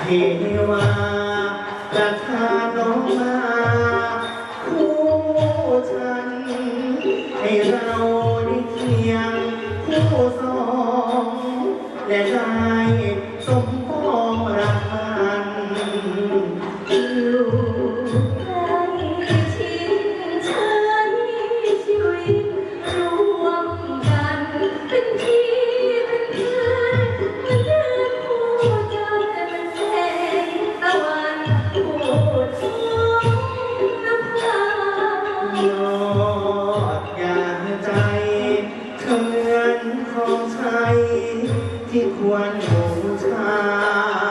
เทวาจะทาน้องมาคู่ฉัน ให้เราได้เคียงคู่สอง และได้สมปรงรักมันลูก বোঝা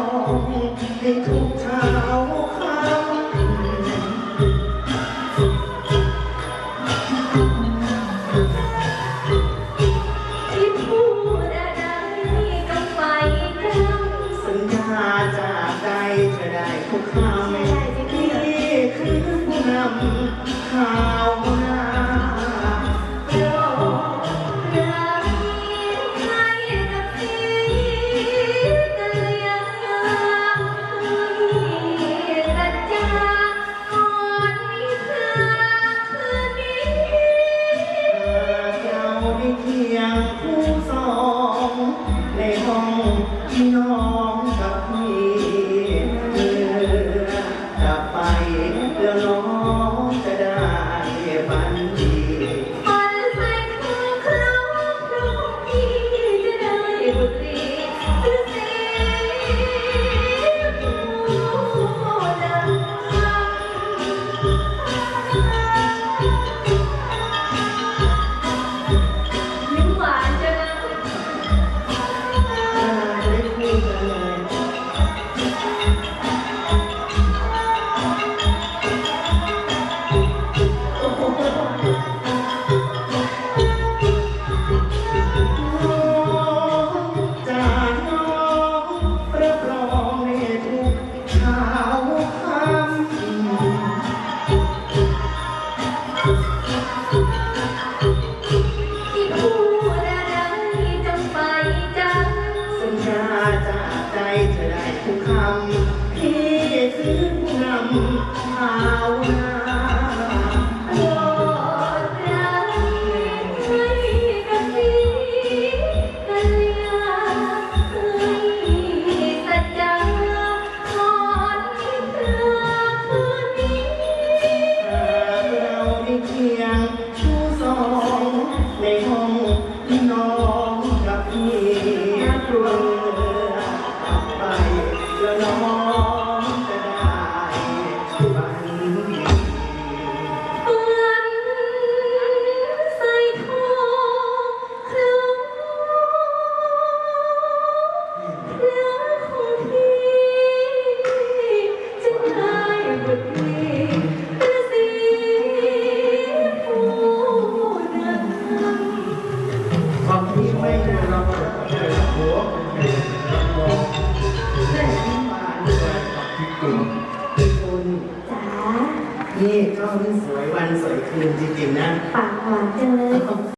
องให้ทุกเช้าค่ที่พูดอะไก็ไปทั้งสัญญาจากใจจะได้ทุกคำที่คือนำข้า พี่น้องกับพี่ ใช้ได้ คุณจ๋านี่ก็มีสวยวันสวยคืนจริงๆนะ ปากหวานจังเลย